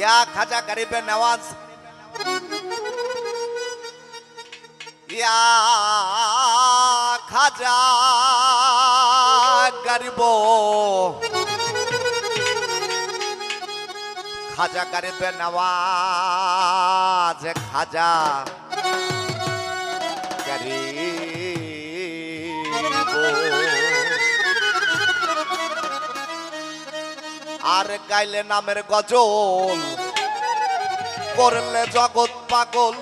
ইয়া খাজা গরিবে নওয়াজ। ইয়া খাজা গরিব। খাজা গরিবে নওয়াজ খাজা গরিব। আর গাইলে নামের গজল করলে জগৎ পাগল।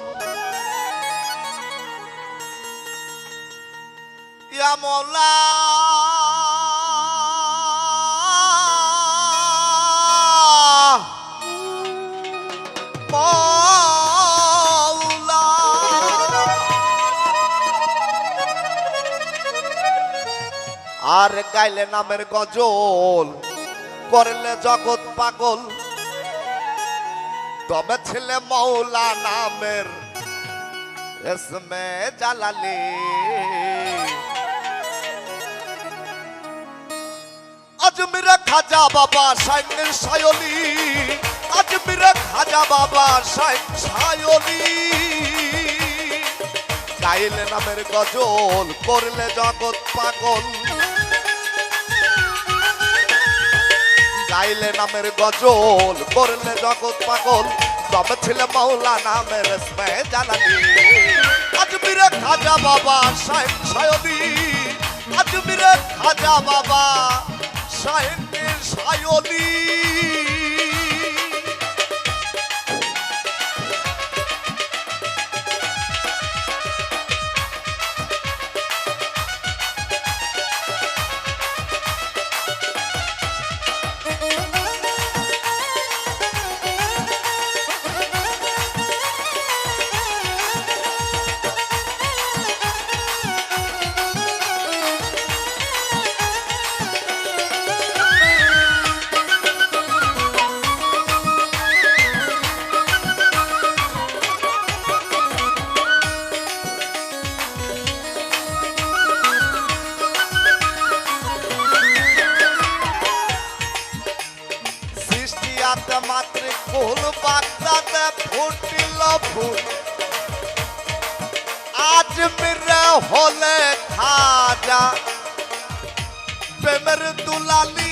আর গাইলে নামের গজল করলে জগৎ পাগল। তবে ছেলে মৌলা নামের এসমে জালালি। আজমিরে খাজা বাবা সাইনের সায়লি আজমিরে খাজা বাবা সাইন সায়লি গাইলে নামের গজল করলে জগৎ পাগল। গাইলে নামের গজল, করলে জগৎ পাগল। তবে ছেলে মৌলা নামের জানালি। আজমিরে খাজা বাবা সাহেব সায়দি আজমিরে খাজা বাবা সাহেব সায়দি কুল বাগদাতে ফুটিল ফুল। আজ মেরে হলে খাজা। প্রেমের দুলালি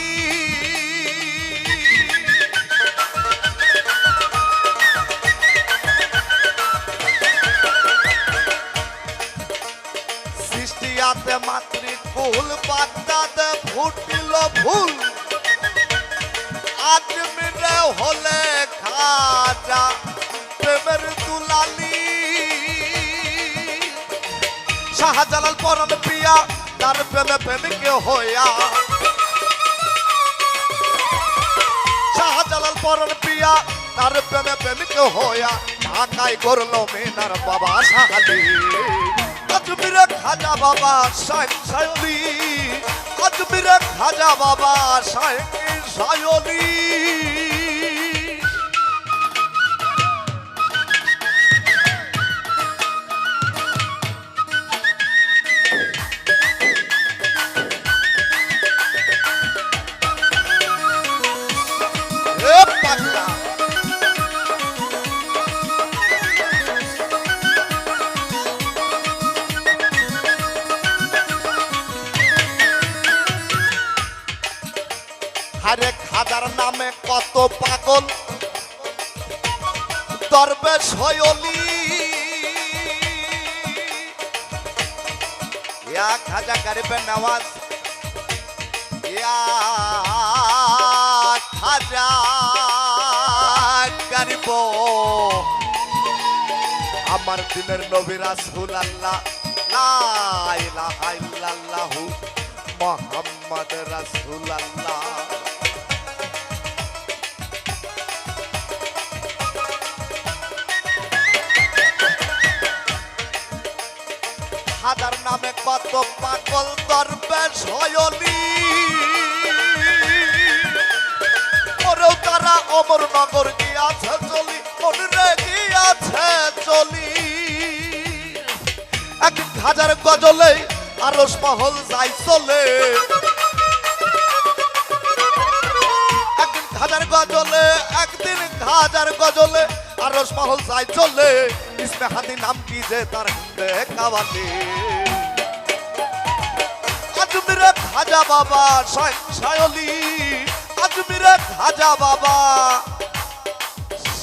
শাহজালাল পরম পিয়া, তার প্রেমে প্রেমিকে হইয়া। শাহজালাল পরম পিয়া, তার প্রেমে প্রেমিকে হইয়া। ঢাকায় করল মেনার বাবা শাহালি। খাজা বাবা সাইন সায়লি। খাজা বাবা সাইন সায়লি। নামে কত পাগল? দরবেশ হয়লি খাজা গরিবে নওয়াজ গরিব আমার দিনের নবী রাসূল আল্লাহ লা ইলাহা ইল্লাল্লাহু আল্লাহ হাজার নামে কত পাগল দরবেশ হয়নি। ওরেও তারা অমরনগর গিয়াছে চলি, মনে গিয়াছে চলি। এক হাজার গজলে আরস মহল যাই চলে। হাজার গজলে, একদিন হাজার গজলে আরস মহল চাই চলে। নাম কি যে তার হিন্দে কাওয়ালে আজমিরে খাজা বাবা সায়- সায়লি। আজমিরে খাজা বাবা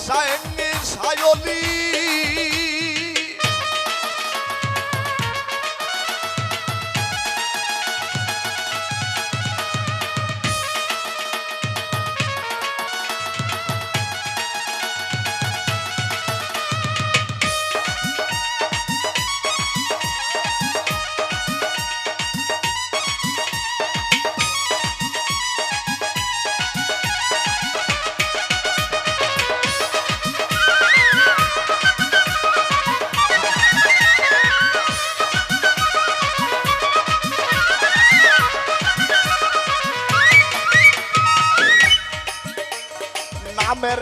সায়লি।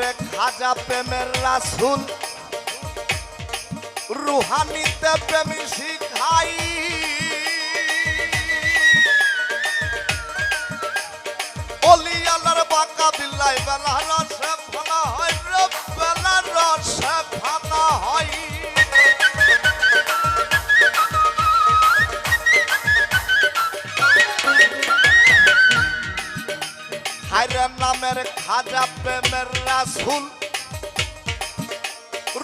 নামের খাজা প্রেমের রাসুল। রুহানিতে প্রেমী শিখাই। অলি বাঁকা বিল্লাই বেলা রসে ফানা হয় বেলা রসে ফানা হয়। খাজা প্রেমের রাসুল।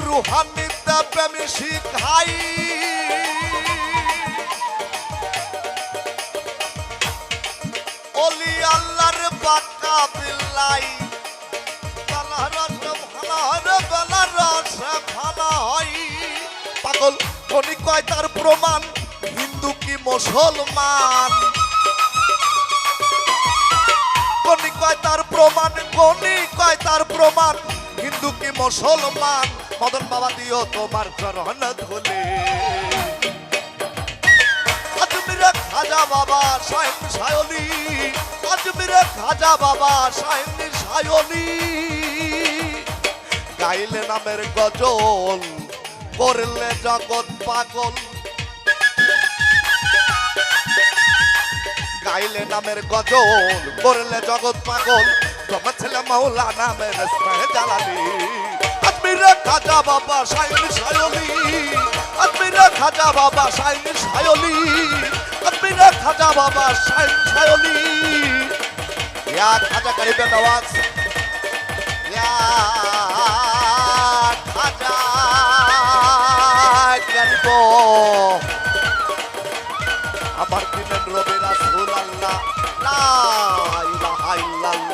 রুহানিতে প্রেমী শিখাই। অলি আল্লাহর বাক্কা বিল্লাই পাগল, ধনী কয় তার প্রমাণ? হিন্দু কি মুসলমান? কয় তার প্রমাণ গণি কয় তার প্রমাণ? হিন্দু কি মুসলমান? মদন বাবা দিও তোমার চরণ ধুলে। আজমিরে খাজা বাবা সাইন সায়লি আজমিরে খাজা বাবা সাইন সায়লি গাইলে নামের গজল, করলে জগৎ পাগল। নামের গজল, করলে জগৎ পাগল। তোমার ছেলে মৌলা নামের স্নেহ জ্বালালি আজমিরে খাজা বাবা সাইনি সায়লি আজমিরে খাজা বাবা সাইনি সায়লি আজমিরে খাজা বাবা সাইন সায়লি ইয়া খাজা করিবে নওয়াজ। ইয়া খাজা করিব আমার দিনের রবি রাসূল ইলাহা ইল্লাল্লাহু